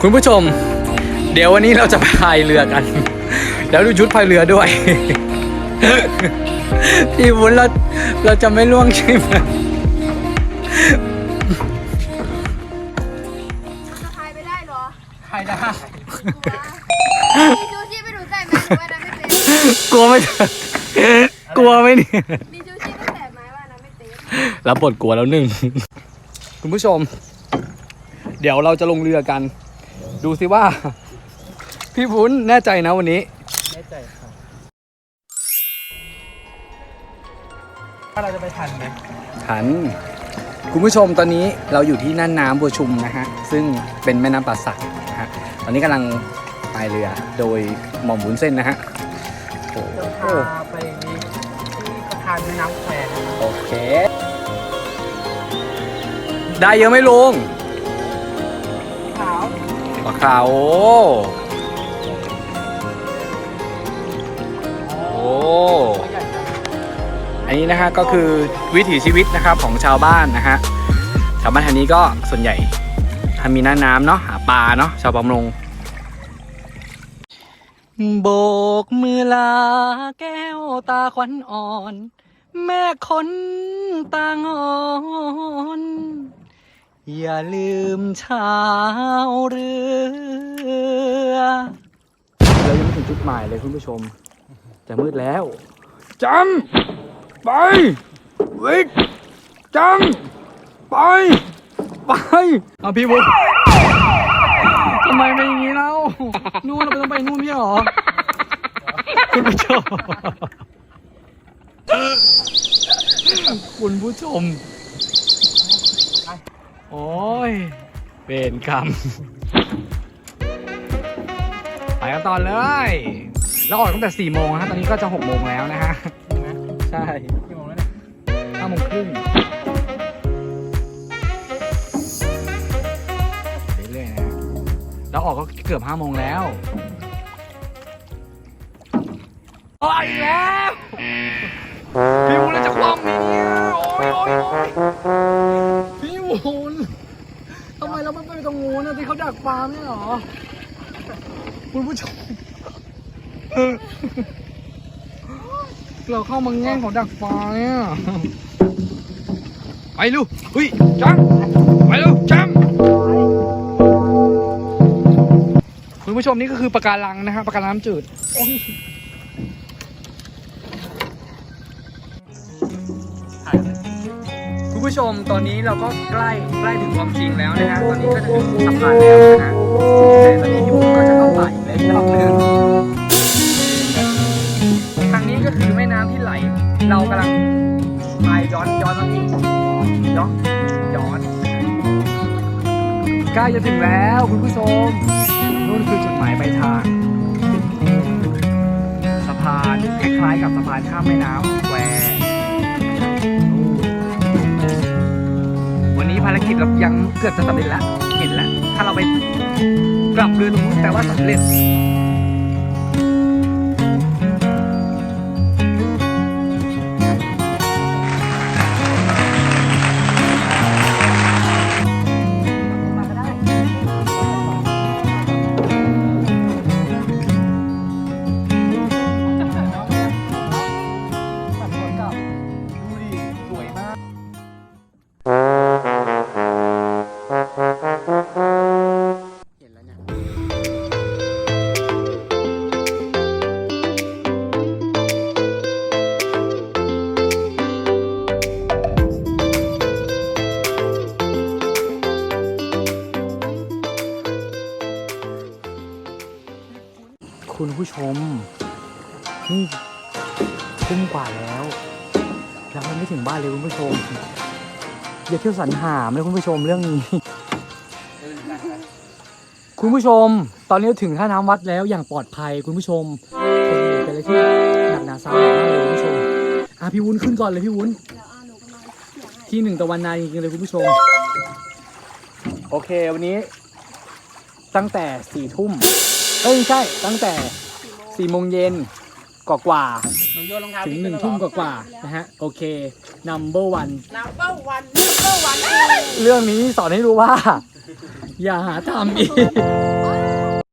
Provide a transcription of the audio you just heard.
คุณผู้ชม เดี๋ยววันนี้เราจะพายเรือกัน แล้วดูชุดพายเรือด้วยพี่วุ้นเราเราจะไม่ล่วงใช่ไหมจะพายไปได้เหรอพายได้มีชูชีพไปดูใส่ไหมหรือว่าน้ำไม่เต็มกลัวไหมกลัวไหมเนี่ยมีชูชีพไปใส่ไหมว่าน้ำไม่เต็มรับบทกลัวแล้วหนึ่งคุณผู้ชม เดี๋ยวเราจะลงเรือกัน ดูสิว่า พี่วุ้นแน่ใจนะวันนี้ แน่ใจค่ะว่าเราจะไปทันไหมทัน คุณผู้ชมตอนนี้เราอยู่ที่น่านน้ำบัวชุมนะฮะ ซึ่งเป็นแม่น้ำป่าสักนะฮะ ตอนนี้กำลังพายเรือโดยหม่อมบุญเส้นนะฮะโอ้จะโหพาไปที่สะพานแม่น้ำแควนะครับโอเค ได้เยอะไหมลุงขาว ปลาขาโอ้โอ้ตัวใหอันนี้นะฮะก็คือวิถีชีวิตนะครับของชาวบ้านนะฮะชาวบ้านแถวนี้ก็ส่วนใหญ่ทำมีหน้าน้ำเนาะหาปลาเนาะชาวประมงโบกมือลาแก้วตาขวัญอ่อน แม่คนตางอน อย่าลืมชาวเรือ เรายังไม่ถึงจุดหมายเลยคุณผู้ชม จะมืดแล้วจำไป วิกจำไป ไป เอาพี่วุฒิทำไมเป็นอย่างนี้เล่านู่นเราต้องไปนู่นพี่หรอ คุณผู้ชม คุณผู้ชม โอ้ยเวรกรรมไปกันตอนเลย แล้วออกตั้งแต่4โมงฮะตอนนี้ก็จะ6โมงแล้วนะฮะ ใช่ใช่กี่โมงแล้วเนี่ย5โมงครึ่งเรื่อยๆนะฮะแล้วออกก็เกือบ5โมงแล้วออกแล้วพี่วุ้นจะคว่ำเนี่ยโอ้ยโอ้ย โอ้ยพี่วุ้นทำไมเราไม่ไปตรงนู้นะที่เขาดักปลาไม่หรอ คุณผู้ชม เราเข้ามาแง่งของดักปลาเนี่ย ไปลูกเฮ้ยจังไปลูกจังคุณผู้ชมนี่ก็คือปะการังนะฮะปะการังจืด ผู้ชมตอนนี้เราก็ใกล้ใกล้ถึงความจริงแล้วนะฮะตอนนี้ก็จะถึงสะพานแล้วนะฮะแต่ตอนนี้พี่บุ๊กก็จะต้องไหลอีกแล้วรอบหนึงทางนี้ก็คือแม่น้ำที่ไหล เรากำลังพายย้อนย้อนมาอีกย้อนย้อนใกล้จะถึงแล้วคุณผู้ชมนู่นคือจุดหมายปลายทาง สะพานคล้ายๆกับสะพานข้ามแม่น้ำารกิจเรายังเกือบจะสำเร็จแล้ว เห็นแล้ว ถ้าเราไปกลับเรือตรงนู้นแปลว่าสำเร็จ คุณผู้ชม นี่ทุ่มกว่าแล้วยังไม่ถึงบ้านเลยคุณผู้ชม อย่าเที่ยวสรรหามเลยคุณผู้ชมเรื่องนี้ คุณผู้ชม ตอนนี้ถึงท่าน้ำวัดแล้วอย่างปลอดภัยคุณผู้ชมโอ้โหเป็นอะไรที่หนักหนาสาหัสมากเลยคุณผู้ชมอะพี่วุ้นขึ้นก่อนเลยพี่วุ้นที่หนึ่งตะวันนาจริงๆเลยคุณผู้ชม โอเควันนี้ตั้งแต่สี่ทุ่ม เอ้ยไม่ใช่ตั้งแต่สี่โมงเย็นกว่าหนูโยนรองเท้าๆถึงหนึ่งทุ่มกว่าๆนะฮะโอเค number one น้ำเป้าวันน้ำเป้าวัน เรื่องนี้สอนให้รู้ว่า อย่าหาทำอีก